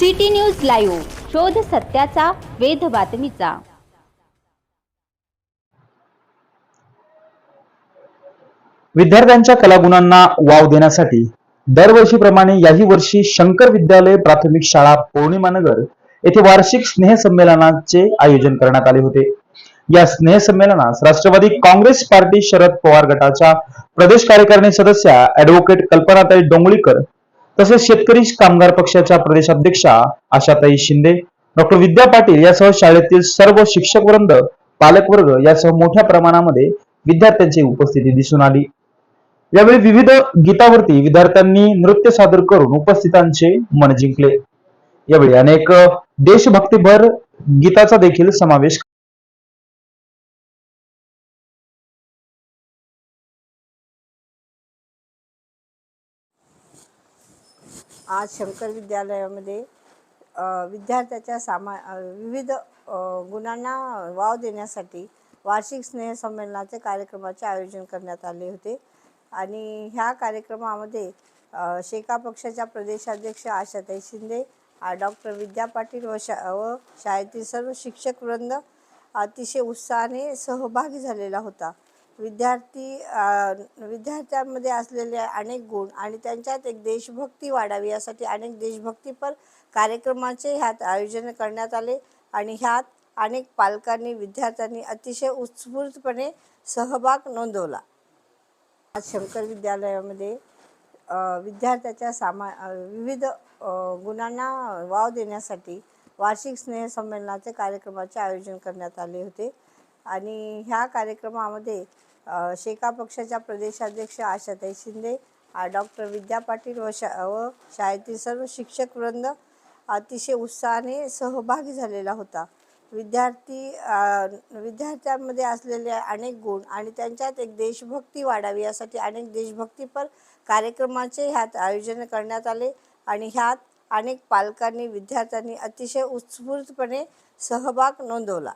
City news live शोध सत्याचा वेध बातमीचा. विद्यार्थ्यांच्या कलागुणांना वाव देण्यासाठी दरवर्षीप्रमाणे याही वर्षी शंकर विद्यालय प्राथमिक शाळा पौर्णिमानगर येथे वार्षिक स्नेह संमेलनाचे आयोजन करण्यात आले होते. या स्नेह संमेलनास राष्ट्रवादी काँग्रेस पार्टी शरद पवार गटाच्या प्रदेश कार्यकारिणी सदस्या ऍडव्होकेट कल्पनाताई डोंगळीकर तसेच शेतकरी कामगार पक्षाच्या प्रदेशाध्यक्षा आशाताई शिंदे डॉक्टर विद्या पाटील यासह शाळेतील सर्व शिक्षक वृंद पालकवर्ग यासह मोठ्या प्रमाणामध्ये विद्यार्थ्यांची उपस्थिती दिसून आली. यावेळी विविध गीतावरती विद्यार्थ्यांनी नृत्य सादर करून उपस्थितांचे मन जिंकले. यावेळी अनेक देशभक्तीभर गीताचा देखील समावेश आज शंकर विद्यालयामध्ये विद्यार्थ्याच्या सामा विविध गुणांना वाव देण्यासाठी वार्षिक स्नेहसंमेलनाचे कार्यक्रमाचे आयोजन करण्यात आले होते. आणि ह्या कार्यक्रमामध्ये शेका पक्षाच्या प्रदेशाध्यक्ष आशाताई शिंदे डॉक्टर विद्या पाटील व शा व शाळेतील सर्व शिक्षक वृंद अतिशय उत्साहाने सहभागी झालेला होता. विद्यार्थी विद्यार्थ्यांमध्ये असलेले अनेक गुण आणि त्यांच्यात एक देशभक्ती वाढावी यासाठी अनेक देशभक्तीपर कार्यक्रमाचे ह्यात आयोजन करण्यात आले आणि ह्यात अनेक पालकांनी विद्यार्थ्यांनी अतिशय उत्स्फूर्तपणे सहभाग नोंदवला. आज शंकर विद्यालयामध्ये विद्यार्थ्याच्या सामा विविध गुणांना वाव देण्यासाठी वार्षिक स्नेहसंमेलनाचे कार्यक्रमाचे आयोजन करण्यात आले होते. आणि ह्या कार्यक्रमामध्ये शेका पक्षाच्या प्रदेशाध्यक्ष आशाताई शिंदे डॉक्टर विद्या पाटील व शा व शाळेतील सर्व शिक्षक वृंद अतिशय उत्साहाने सहभागी झालेला होता. विद्यार्थी विद्यार्थ्यांमध्ये असलेले अनेक गुण आणि त्यांच्यात एक देशभक्ती वाढावी यासाठी अनेक देशभक्तीपर कार्यक्रमाचे ह्यात आयोजन करण्यात आले आणि ह्यात अनेक पालकांनी विद्यार्थ्यांनी अतिशय उत्स्फूर्तपणे सहभाग नोंदवला.